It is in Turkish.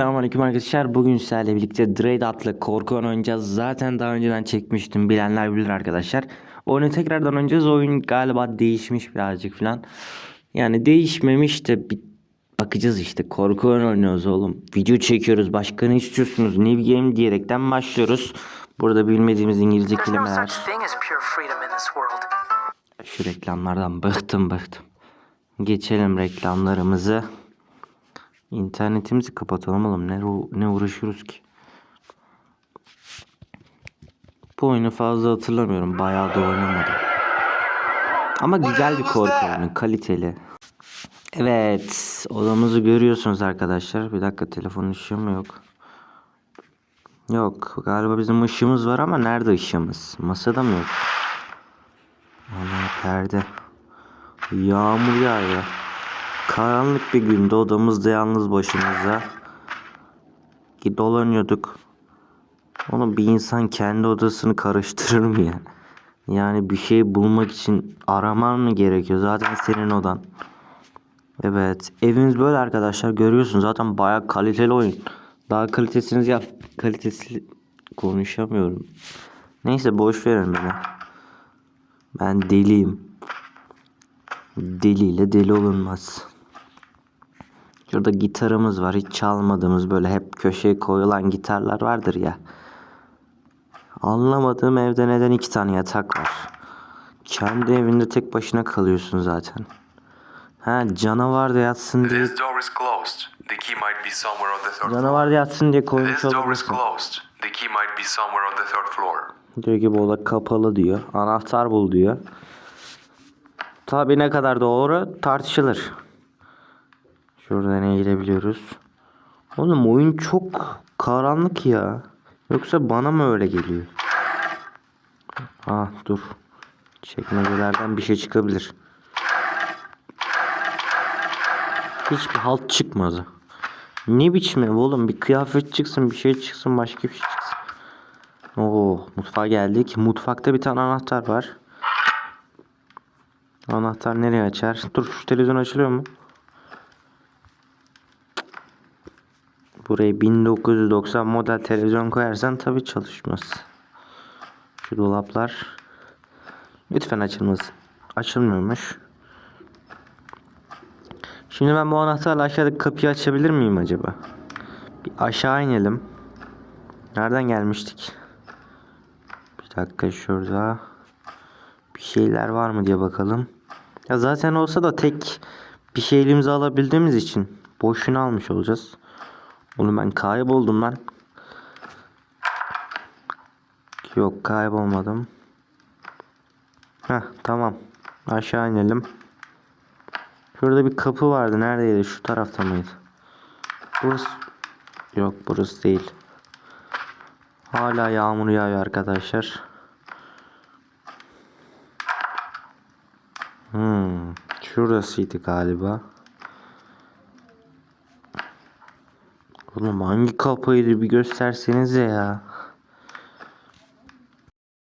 Selamünaleyküm arkadaşlar. Bugün sizlerle birlikte Dread adlı korku oyunu oynayacağız. Zaten daha önceden çekmiştim. Bilenler bilir arkadaşlar. Oyunu tekrardan oynayacağız. Oyun galiba değişmiş birazcık falan. Yani değişmemiş de bir bakacağız işte. Korku oyunu oynuyoruz oğlum. Video çekiyoruz. Başka ne istiyorsunuz? New game diyerekten başlıyoruz. Burada bilmediğimiz İngilizce kelimeler. Şu reklamlardan bıktım bıktım. Geçelim reklamlarımızı. İnternetimizi kapatalım oğlum. Ne, ne uğraşıyoruz ki? Bu oyunu fazla hatırlamıyorum. Bayağı da oynamadım. Ama güzel bir korku oyunu. Kaliteli. Evet. Odamızı görüyorsunuz arkadaşlar. Bir dakika telefonun ışığı mı yok? Yok. Galiba bizim ışığımız var ama nerede ışığımız? Masada mı yok? Ana perde. Yağmur yağıyor. Karanlık bir günde odamızda yalnız başımıza dolanıyorduk. Onu bir insan kendi odasını karıştırır mı ya? Yani bir şey bulmak için araman mı gerekiyor? Zaten senin odan. Evet. Evimiz böyle arkadaşlar. Görüyorsunuz zaten bayağı kaliteli oyun. Daha kalitesini yap. Kalitesi konuşamıyorum. Neyse boş verin beni. Ben deliyim. Deliyle deli olunmaz. Şurada gitarımız var. Hiç çalmadığımız böyle hep köşeye koyulan gitarlar vardır ya. Anlamadığım evde neden iki tane yatak var. Kendi evinde tek başına kalıyorsun zaten. Ha canavar da yatsın diye This door is closed. The key might be somewhere on the third floor. canavar da yatsın diye koymuş This door is olabilirsin. closed. The key might be somewhere on the third floor. Diyor ki bu oda kapalı diyor. Anahtar bul diyor. Tabi ne kadar doğru tartışılır. Şuradan ne girebiliyoruz? Oğlum oyun çok karanlık ya. Yoksa bana mı öyle geliyor? Ah dur. Çekmecelerden bir şey çıkabilir. Hiçbir halt çıkmadı. Ne biçim ev oğlum? Bir kıyafet çıksın, bir şey çıksın, başka bir şey çıksın. Oo, mutfağa geldik. Mutfakta bir tane anahtar var. Anahtar nereye açar? Dur şu televizyon açılıyor mu? Buraya 1990 model televizyon koyarsan tabi çalışmaz. Şu dolaplar lütfen açılmasın. Açılmıyormuş. Şimdi ben bu anahtarla aşağıdaki kapıyı açabilir miyim acaba? Bir aşağı inelim. Nereden gelmiştik? Bir dakika şurada. Bir şeyler var mı diye bakalım. Ya zaten olsa da tek bir şey elimize alabildiğimiz için boşuna almış olacağız. Onu ben kayboldum lan. Yok kaybolmadım. Heh tamam. Aşağı inelim. Şurada bir kapı vardı. Neredeydi? Şu tarafta mıydı? Burası... Yok burası değil. Hala yağmur yağıyor arkadaşlar. Hmm, şurasıydı galiba. Oğlum hangi kapıydı bir göstersenize ya.